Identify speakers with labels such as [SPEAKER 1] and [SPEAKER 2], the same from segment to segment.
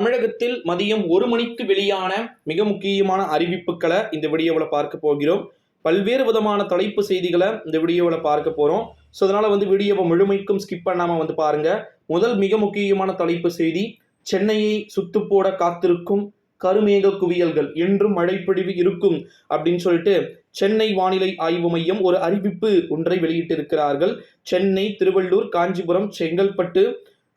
[SPEAKER 1] தமிழகத்தில் மதியம் ஒரு மணிக்கு வெளியான மிக முக்கியமான அறிவிப்புகளை இந்த வீடியோவில் பார்க்க போகிறோம். பல்வேறு விதமான தலைப்பு செய்திகளை இந்த வீடியோவில் பார்க்க போகிறோம் ஸோ அதனால் வந்து வீடியோவை முழுமைக்கும் ஸ்கிப் பண்ணாமல் வந்து பாருங்கள் முதல் மிக முக்கியமான தலைப்பு செய்தி சென்னையை சுத்து போட காத்திருக்கும் கருமேக குவியல்கள் என்றும் மழைப்பொழிவு இருக்கும் அப்படின்னு சொல்லிட்டு சென்னை வானிலை ஆய்வு மையம் ஒரு அறிவிப்பு ஒன்றை வெளியிட்டிருக்கிறார்கள். சென்னை திருவள்ளூர் காஞ்சிபுரம் செங்கல்பட்டு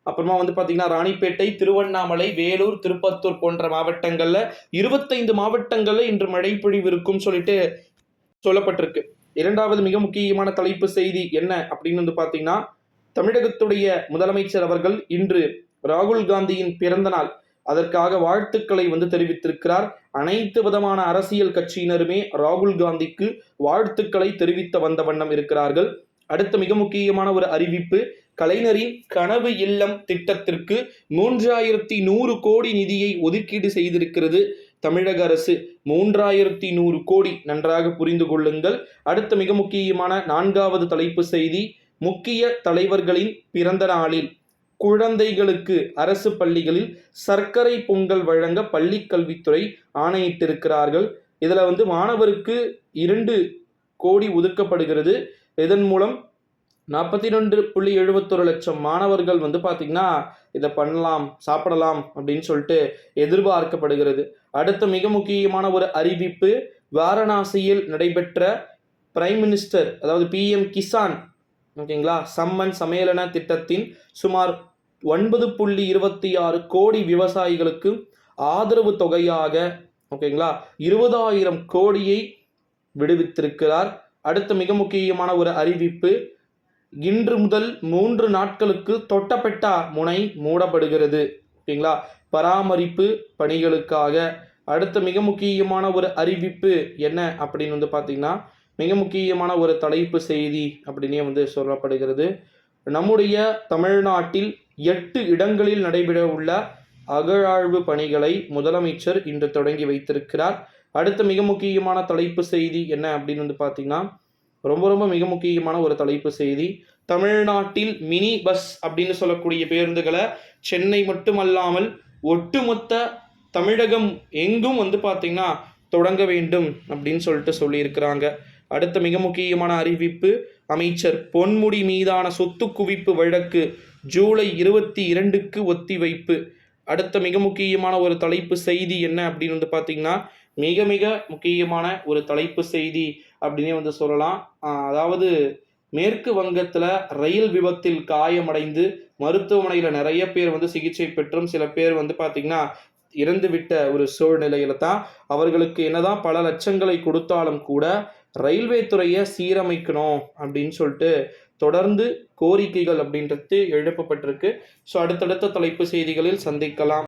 [SPEAKER 1] அப்புறமா வந்து பார்த்தீங்கன்னா ராணிப்பேட்டை திருவண்ணாமலை வேலூர் திருப்பத்தூர் போன்ற மாவட்டங்களில் இருபத்தைந்து மாவட்டங்களில் இன்று மழைப்பொழிவு இருக்கும் சொல்லிட்டு சொல்லப்பட்டிருக்கு. இரண்டாவது மிக முக்கியமான தலைப்பு செய்தி என்ன அப்படின்னு வந்து பார்த்தீங்கன்னா தமிழகத்துடைய முதலமைச்சர் அவர்கள் இன்று ராகுல் காந்தியின் பிறந்த நாள். அதற்காக வாழ்த்துக்களை வந்து தெரிவித்திருக்கிறார். அனைத்து விதமான அரசியல் கட்சியினருமே ராகுல் காந்திக்கு வாழ்த்துக்களை தெரிவித்த வந்த வண்ணம் இருக்கிறார்கள். அடுத்த மிக முக்கியமான ஒரு அறிவிப்பு கலைஞரின் கனவு இல்லம் திட்டத்திற்கு மூன்றாயிரத்தி நூறு கோடி நிதியை ஒதுக்கீடு செய்திருக்கிறது தமிழக அரசு. மூன்றாயிரத்தி நூறு கோடி நன்றாக புரிந்து கொள்ளுங்கள். அடுத்த மிக முக்கியமான நான்காவது தலைப்பு செய்தி முக்கிய தலைவர்களின் பிறந்த நாளில் குழந்தைகளுக்கு அரசு பள்ளிகளில் சர்க்கரை பொங்கல் வழங்க பள்ளி கல்வித்துறை ஆணையிட்டிருக்கிறார்கள். இதில் வந்து மாணவருக்கு இரண்டு கோடி ஒதுக்கப்படுகிறது. இதன் மூலம் நாற்பத்தி ரெண்டு புள்ளி எழுபத்தொரு லட்சம் மாணவர்கள் வந்து பார்த்திங்கன்னா இதை பண்ணலாம் சாப்பிடலாம் அப்படின்னு சொல்லிட்டு எதிர்பார்க்கப்படுகிறது. அடுத்த மிக முக்கியமான ஒரு அறிவிப்பு வாரணாசியில் நடைபெற்ற பிரைம் மினிஸ்டர் அதாவது பிஎம் கிசான் ஓகேங்களா சம்மன் சம்மேளன திட்டத்தின் சுமார் ஒன்பது புள்ளி இருபத்தி ஆறு கோடி விவசாயிகளுக்கு ஆதரவு தொகையாக ஓகேங்களா இருபதாயிரம் கோடியை விடுவித்திருக்கிறார். அடுத்த மிக முக்கியமான ஒரு அறிவிப்பு இன்று முதல் மூன்று நாட்களுக்கு தொட்டபெட்டா முனை மூடப்படுகிறது. ஓகேங்களா? பராமரிப்பு பணிகளுக்காக. அடுத்த மிக முக்கியமான ஒரு அறிவிப்பு என்ன அப்படின்னு வந்து பார்த்தீங்கன்னா மிக முக்கியமான ஒரு தலைப்பு செய்தி அப்படின்னே வந்து சொல்லப்படுகிறது. நம்முடைய தமிழ்நாட்டில் எட்டு இடங்களில் நடைபெற உள்ள அகழாழ்வு பணிகளை முதலமைச்சர் இன்று தொடங்கி வைத்திருக்கிறார். அடுத்த மிக முக்கியமான தலைப்பு செய்தி என்ன அப்படின்னு வந்து பார்த்தீங்கன்னா ரொம்ப ரொம்ப மிக முக்கியமான ஒரு தலைப்பு செய்தி. தமிழ்நாட்டில் மினி பஸ் அப்படின்னு சொல்லக்கூடிய பேருந்துகளை சென்னை மட்டுமல்லாமல் ஒட்டுமொத்த தமிழகம் எங்கும் வந்து பார்த்திங்கன்னா தொடங்க வேண்டும் அப்படின்னு சொல்லிட்டு சொல்லியிருக்கிறாங்க. அடுத்த மிக முக்கியமான அறிவிப்பு அமைச்சர் பொன்முடி மீதான சொத்து குவிப்பு வழக்கு ஜூலை இருபத்தி இரண்டுக்கு ஒத்திவைப்பு அடுத்த மிக முக்கியமான ஒரு தலைப்பு செய்தி என்ன அப்படின்னு வந்து பார்த்தீங்கன்னா மிக மிக முக்கியமான ஒரு தலைப்பு செய்தி. அப்படின்னே வந்து சொல்லலாம். அதாவது மேற்கு வங்கத்தில் ரயில் விபத்தில் காயமடைந்து மருத்துவமனையில் நிறைய பேர் வந்து சிகிச்சை பெற்றும் சில பேர் வந்து பார்த்திங்கன்னா இறந்து விட்ட ஒரு சூழ்நிலையில தான் அவர்களுக்கு என்னதான் பல லட்சங்களை கொடுத்தாலும் கூட ரயில்வே துறையை சீரமைக்கணும் அப்படின்னு சொல்லிட்டு தொடர்ந்து கோரிக்கைகள் அப்படின்றது எழுப்பப்பட்டிருக்கு. ஸோ அடுத்தடுத்த தலைப்பு செய்திகளில் சந்திக்கலாம்.